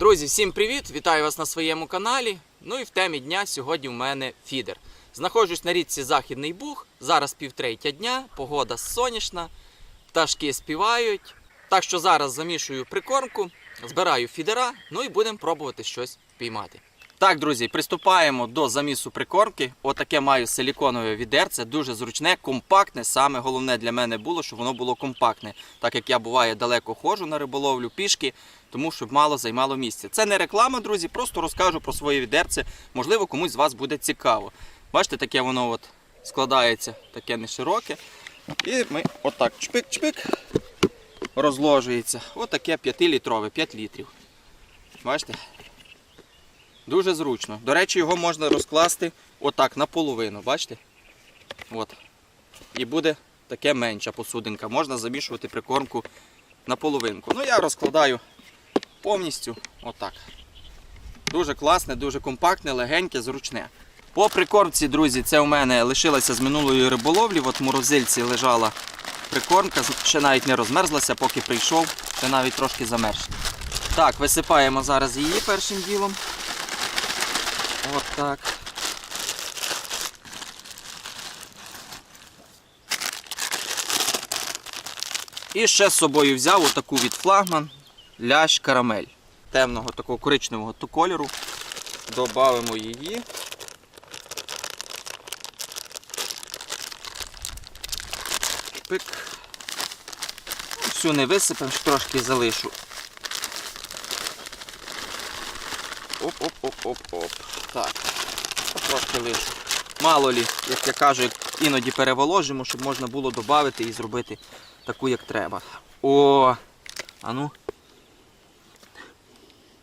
Друзі, всім привіт! Вітаю вас на своєму каналі. Ну і в темі дня сьогодні в мене фідер. Знаходжусь на річці Західний Буг. Зараз півтретя дня, погода сонячна, пташки співають. Так що зараз замішую прикормку, збираю фідера, ну і будемо пробувати щось піймати. Так, друзі, приступаємо до замісу прикормки. Отаке маю силіконове відерце, дуже зручне, компактне. Саме головне для мене було, щоб воно було компактне, так як я буває далеко ходжу на риболовлю пішки, тому щоб мало займало місця. Це не реклама, друзі, просто розкажу про своє відерце. Можливо, комусь з вас буде цікаво. Бачите, таке воно от складається, таке не широке. І ми отак чпик-чпик розложується. Отаке 5-літрове, 5 літрів. Бачите? Дуже зручно. До речі, його можна розкласти отак наполовину, бачите? От. І буде таке менша посудинка. Можна замішувати прикормку наполовинку. Ну, я розкладаю повністю отак. Дуже класне, дуже компактне, легеньке, зручне. По прикормці, друзі, це у мене лишилося з минулої риболовлі. От в морозильці лежала прикормка, ще навіть не розмерзлася, поки прийшов, ще навіть трошки замерз. Так, висипаємо зараз її першим ділом. От так. І ще з собою взяв отаку від флагман лящ карамель. Темного такого коричневого кольору. Добавимо її. Пик. Всю не висипемо, трошки залишу. Оп-оп-оп-оп-оп. Так. Трошки лишу. Мало лі, як я кажу, іноді переволожимо, щоб можна було додати і зробити таку, як треба. О! А ну.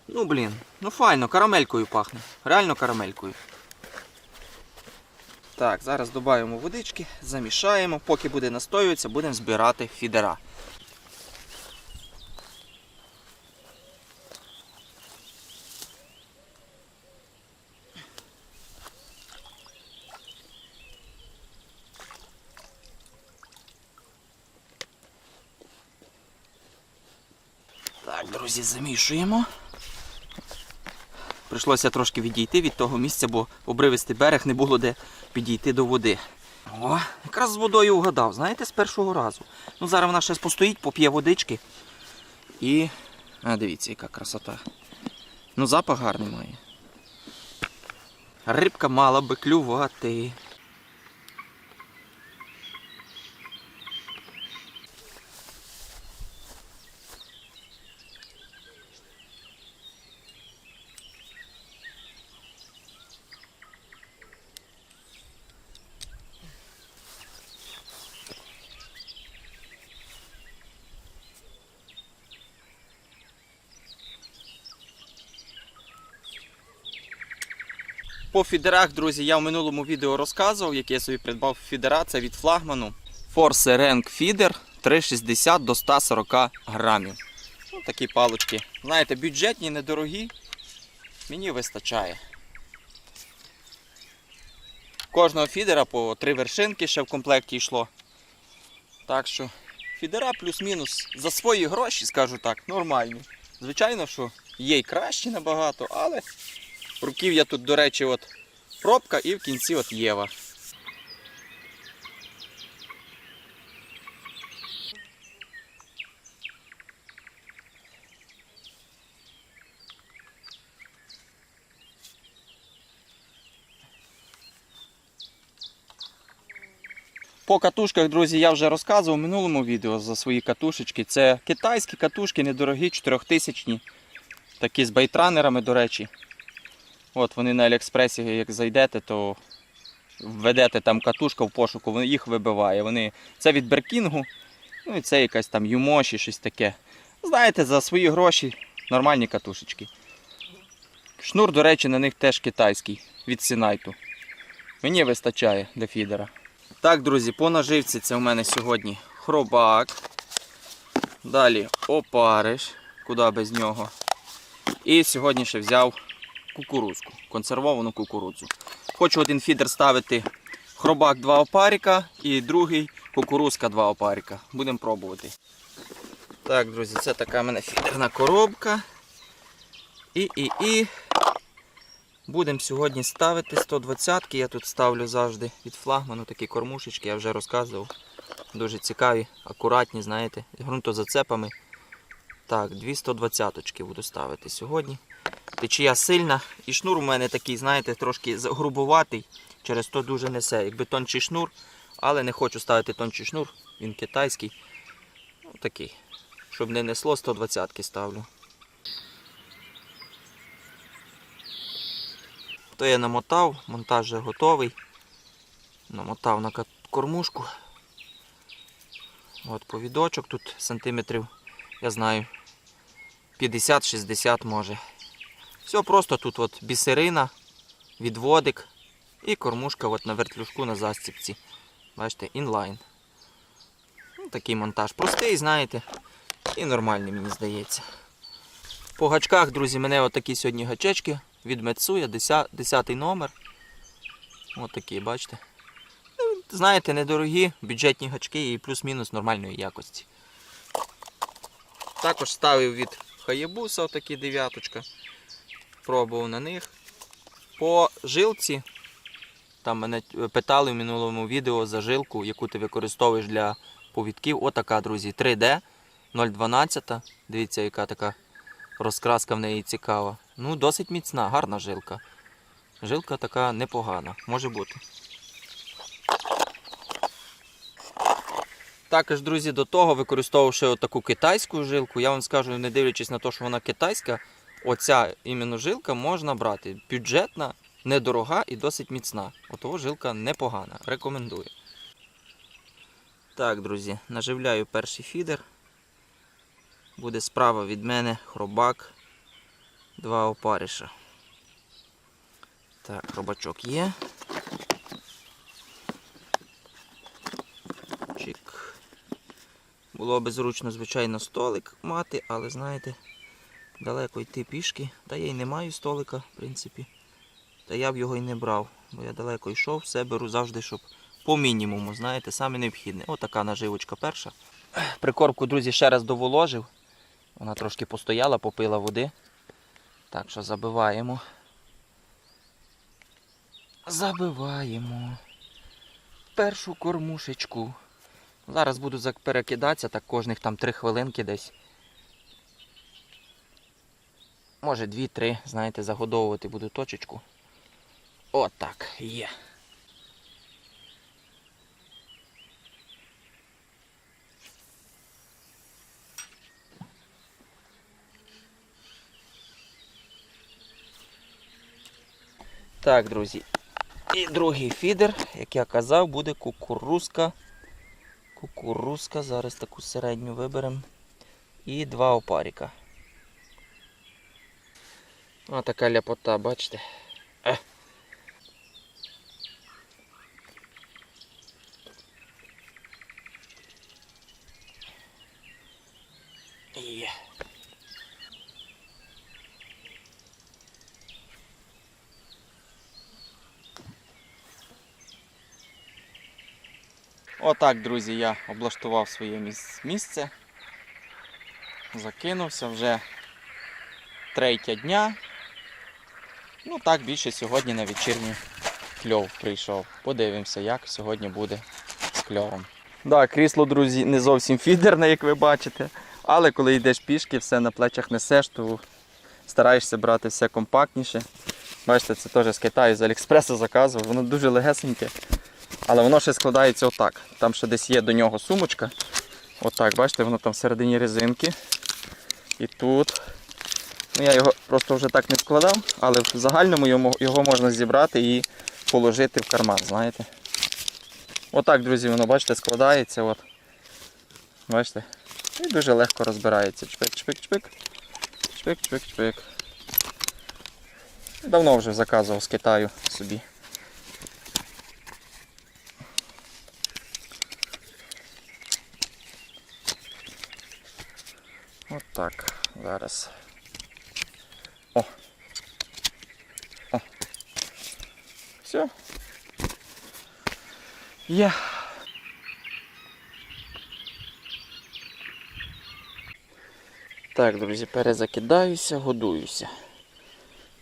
Ну блін, ну файно, карамелькою пахне. Реально карамелькою. Так, зараз додаємо водички, замішаємо. Поки буде настоюватися, будемо збирати фідера. Так, друзі, замішуємо. Прийшлося трошки відійти від того місця, бо обривистий берег не було де підійти до води. О, якраз з водою вгадав, знаєте, з першого разу. Ну, зараз вона ще постоїть, поп'є водички. І. А, дивіться, яка красота. Ну, запах гарний має. Рибка мала би клювати. По фідерах, друзі, я в минулому відео розказував, як я собі придбав фідера, це від флагману. Force Rank Feeder 360 до 140 грамів. Ну, такі палочки. Знаєте, бюджетні, недорогі. Мені вистачає. Кожного фідера по три вершинки ще в комплекті йшло. Так що фідера плюс-мінус за свої гроші, скажу так, нормальні. Звичайно, що є й кращі набагато, але Руків'я тут, до речі, от пробка і в кінці от Єва. По катушках, друзі, я вже розказував в минулому відео за свої катушечки. Це китайські катушки, недорогі, 4000 такі з байтранерами, до речі. От вони на Аліекспресі, як зайдете, то введете там катушка в пошуку, їх вибиває. Вони... Це від Беркінгу, ну і це якась там Юмоші, щось таке. Знаєте, за свої гроші нормальні катушечки. Шнур, до речі, на них теж китайський від Сінайту. Мені вистачає для фідера. Так, друзі, по наживці це у мене сьогодні хробак. Далі опариш, куди без нього. І сьогодні ще взяв кукурузку, консервовану кукурудзу. Хочу один фідер ставити хробак 2 опаріка і другий кукурузка 2 опаріка. Будемо пробувати. Так, друзі, це така в мене фідерна коробка. І, і, і. Будемо сьогодні ставити 120-ки. Я тут ставлю завжди від флагману такі кормушечки, я вже розказував. Дуже цікаві, акуратні, знаєте, з ґрунтозацепами. Так, дві 120-очки буду ставити сьогодні. Течія сильна. І шнур у мене такий, знаєте, трошки грубуватий. Через то дуже несе. Якби тончий шнур, але не хочу ставити тончий шнур, він китайський. Ну, такий. Щоб не несло 120-ки ставлю. То я намотав, монтаж вже готовий. Намотав на кормушку. От повідочок тут сантиметрів, я знаю, 50-60 може. Все просто тут от бісерина, відводик і кормушка от на вертлюжку на застіпці. Бачите, інлайн. Ну, такий монтаж простий, знаєте, і нормальний, мені здається. По гачках, друзі, мене отакі сьогодні гачечки від Мецуя, 10, 10 номер. От такі, бачите. Ну, знаєте, недорогі, бюджетні гачки і плюс-мінус нормальної якості. Також ставив від Хаєбуса отакі дев'яточка. Пробував на них. По жилці. Там мене питали в минулому відео за жилку, яку ти використовуєш для повідків. Отака, друзі, 3D 012. Дивіться, яка така розкраска в неї цікава. Ну, досить міцна, гарна жилка. Жилка така непогана, може бути. Також, друзі, до того, використовувавши таку китайську жилку, я вам скажу, не дивлячись на те, що вона китайська, оця іменно жилка можна брати. Бюджетна, недорога і досить міцна. Отого жилка непогана. Рекомендую. Так, друзі, наживляю перший фідер. Буде справа від мене хробак. Два опариша. Так, хробачок є. Чик. Було би зручно, звичайно, столик мати, але знаєте, далеко йти пішки. Та я й не маю столика, в принципі. Та я б його й не брав, бо я далеко йшов, все беру завжди, щоб по мінімуму, знаєте, саме необхідне. Отака наживочка перша. Прикормку, друзі, ще раз доволожив. Вона трошки постояла, попила води. Так що забиваємо. Забиваємо першу кормушечку. Зараз буду перекидатися, так кожних там 3 хвилинки десь. Може 2-3, знаєте, загодовувати буду точечку. Отак, є. Так, друзі. І другий фідер, як я казав, буде кукурузка. Кукурузка, зараз таку середню виберемо. І два опаріка. Ось така ляпота, бачите? Е. Є. Отак, друзі, я облаштував своє міс- місце. Закинувся вже третя дня. Ну так більше сьогодні на вечірню кльов прийшов. Подивимося, як сьогодні буде з кльовом. Так, крісло, друзі, не зовсім фідерне, як ви бачите. Але коли йдеш пішки, все на плечах несеш, то стараєшся брати все компактніше. Бачите, це теж з Китаю, з Аліекспресу заказував, воно дуже легесеньке. Але воно ще складається отак. Там ще десь є до нього сумочка. Отак, бачите, воно там всередині резинки. І тут. Ну, я його просто вже так не складав, але в загальному йому- його можна зібрати і положити в карман, знаєте. Отак, друзі, воно, бачите, складається. От. Бачите? І дуже легко розбирається. Чпик, чпик, чпик. Чпик, чпик, чпик. Давно вже заказував з Китаю собі. От. Зараз. О. О. Все. Є. Так, друзі, перезакидаюся, годуюся.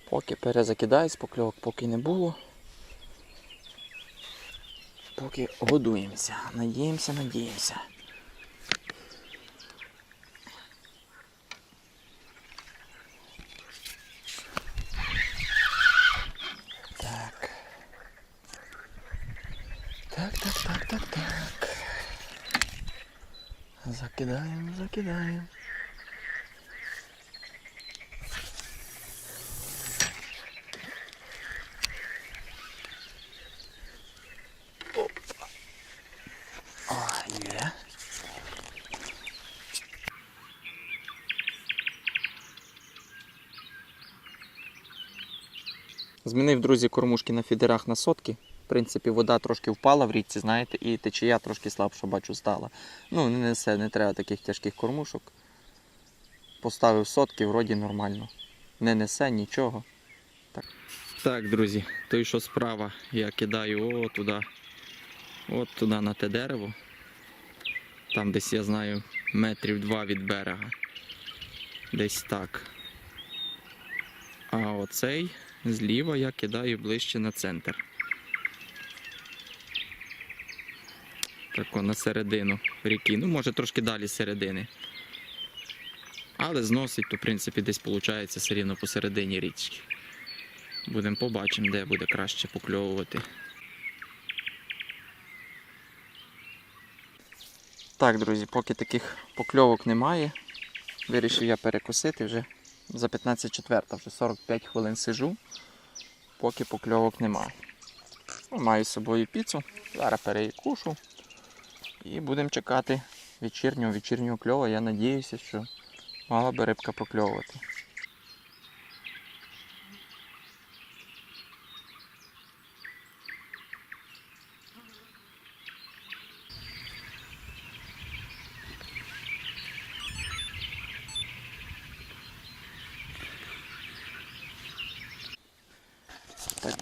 Поки перезакидаюсь, покльовок поки не було. Поки годуємося. Надіємося, надіємося. Так. Так, так, так, так, так. Закидаємо, закидаємо. Змінив, друзі, кормушки на фідерах на сотки. В принципі, вода трошки впала в річці, знаєте, і течія трошки слабша, бачу, стала. Ну, не несе, не треба таких тяжких кормушок. Поставив сотки, вроді нормально. Не несе нічого. Так, так друзі, той, що справа, я кидаю о. От туди на те дерево. Там десь я знаю метрів два від берега. Десь так. А оцей зліва я кидаю ближче на центр. Тако на середину ріки. Ну, може трошки далі середини. Але зносить, то в принципі десь виходить все рівно посередині річки. Будемо побачимо, де буде краще покльовувати. Так, друзі, поки таких покльовок немає, вирішив я перекусити вже за 15 четверта, вже 45 хвилин сижу, поки покльовок немає. Ну, Маю з собою піцу, зараз перекушу і будемо чекати вечірнього вечірнього кльова. Я надіюся, що мала би рибка покльовувати.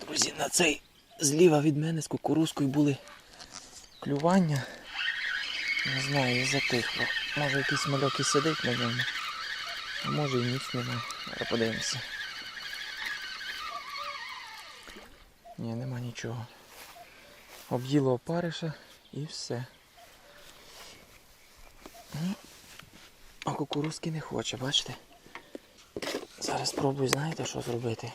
Друзі, на цей зліва від мене з кукурузкою були клювання. Не знаю, затихло. Може якийсь мальок і сидить на ньому. А може і ніч немає. Зараз подивимося. Ні, нема нічого. Об'їло опариша і все. Ну, А кукурузки не хоче, бачите? Зараз спробую, знаєте, що зробити.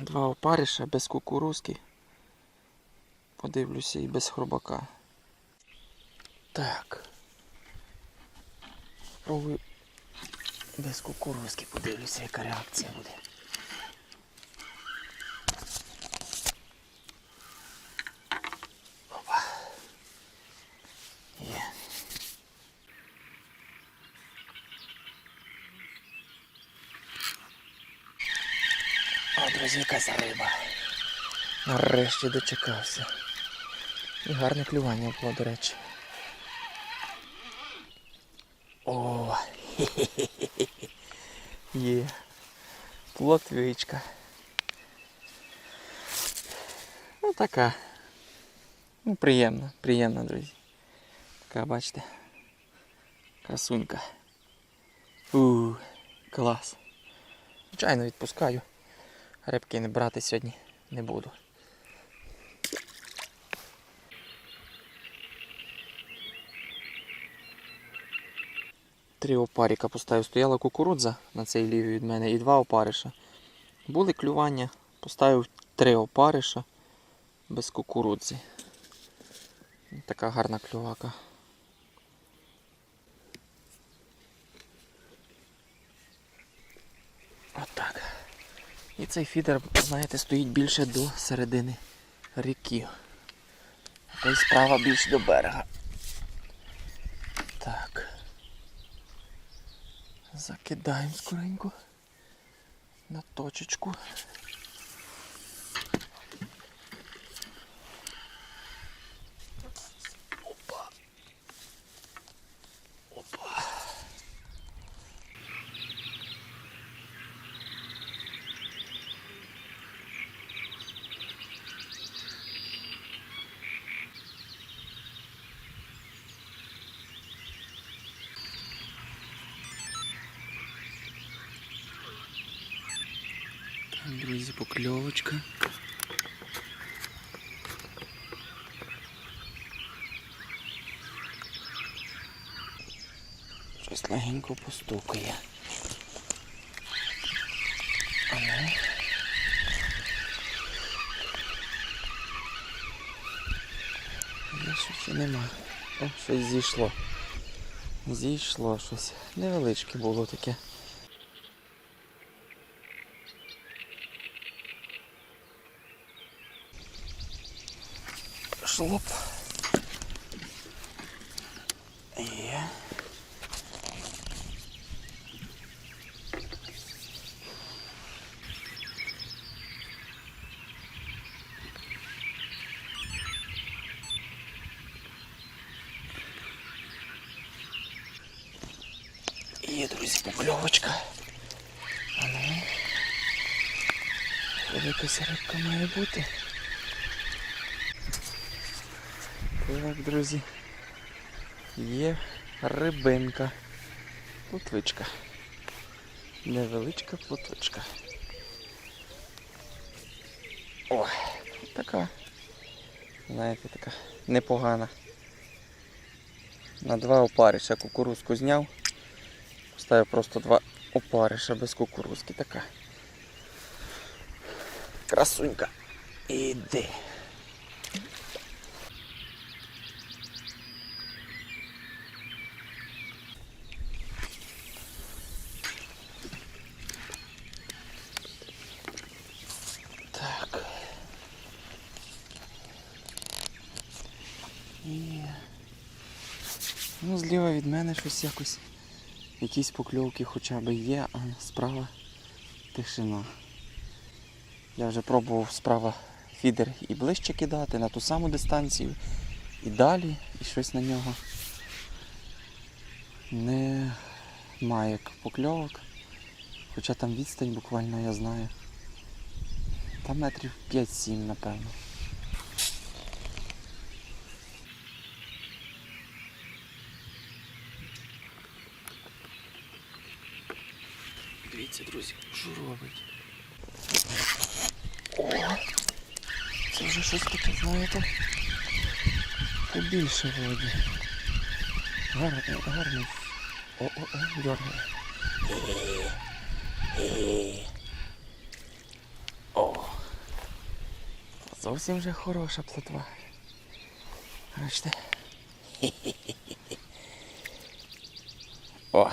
Два опариша без кукурузки. Подивлюся і без хробака. Так. Спробую без кукурузки, подивлюся, яка реакція буде. Опа. Є. О, друзі, яка за риба. Нарешті дочекався. І гарне клювання було, до речі. О, хе-хе-хе. Є. Плотвичка. Ну така. Ну, приємно, приємно, друзі. Така, бачите. Красунька. У, клас. Звичайно, відпускаю. Рибки не брати сьогодні не буду. Три опаріка поставив. Стояла кукурудза на цей лівій від мене і два опариша. Були клювання, поставив три опариша без кукурудзи. Така гарна клювака. Отак. І цей фідер, знаєте, стоїть більше до середини ріки. Та й справа більш до берега. Так. Закидаємо скоренько на точечку. Опа. Опа. покльовочка. Щось легенько постукає. А ну. Що нема. О, щось зійшло. Зійшло щось. Невеличке було таке. Шлоп. Є. Є, друзі, покльовочка. А ну. Якась рибка має бути. Так, друзі. Є рибинка. Плотвичка. Невеличка плотвичка. О, така. Знаєте, така непогана. На два опариша кукурузку зняв. Поставив просто два опариша без кукурузки. Така. Красунька. Іди. Так. І... Ну, зліва від мене щось якось. Якісь покльовки хоча б є, а справа тишина. Я вже пробував справа фідер і ближче кидати на ту саму дистанцію, і далі, і щось на нього. Не має покльовок. Хоча там відстань буквально я знаю. Там метрів 5-7, напевно. Друзі, що робить. О! Це вже щось таке, знаєте. Побільше вроді. Гарний, гарний. О-о-о, дергає. О! Зовсім вже хороша плотва. Бачите? О!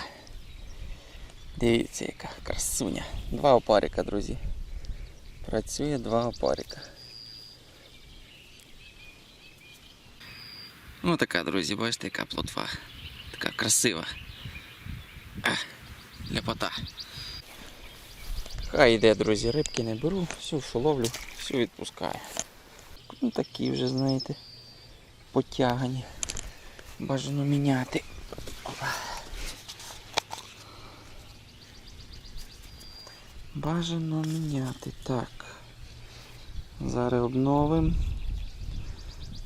Дивіться, яка красуня. Два опарика, друзі. Працює два опарика. Ну така, друзі, бачите, яка плотва. Така красива. А, ляпота. Хай йде, друзі, рибки не беру, всю що ловлю, всю відпускаю. Ну такі вже, знаєте, потягані. Бажано міняти. Опа. Бажано міняти. Так. Зараз обновимо.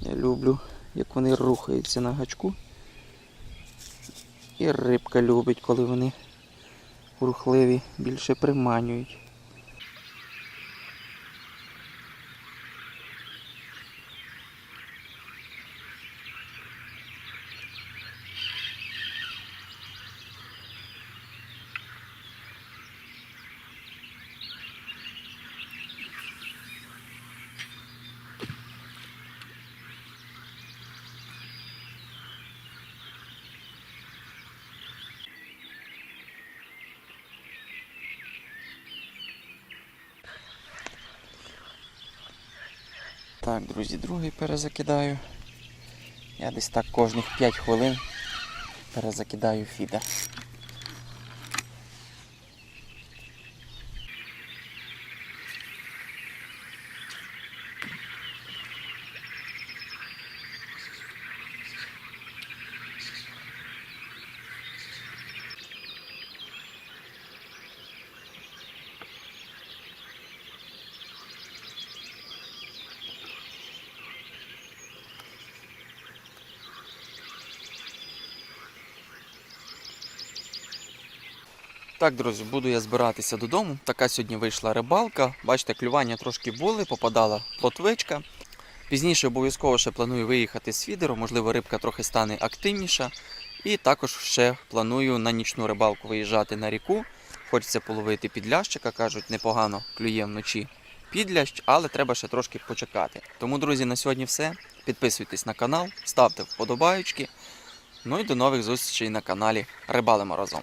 Я люблю, як вони рухаються на гачку. І рибка любить, коли вони рухливі, більше приманюють. Так, друзі, другий перезакидаю. Я десь так кожних 5 хвилин перезакидаю фіда. Так, друзі, буду я збиратися додому. Така сьогодні вийшла рибалка. Бачите, клювання трошки були, попадала плотвичка. Пізніше обов'язково ще планую виїхати з фідеру, можливо, рибка трохи стане активніша. І також ще планую на нічну рибалку виїжджати на ріку. Хочеться половити підлящика, кажуть, непогано клює вночі підлящ, але треба ще трошки почекати. Тому, друзі, на сьогодні все. Підписуйтесь на канал, ставте вподобаючки. Ну і до нових зустрічей на каналі Рибалимо разом.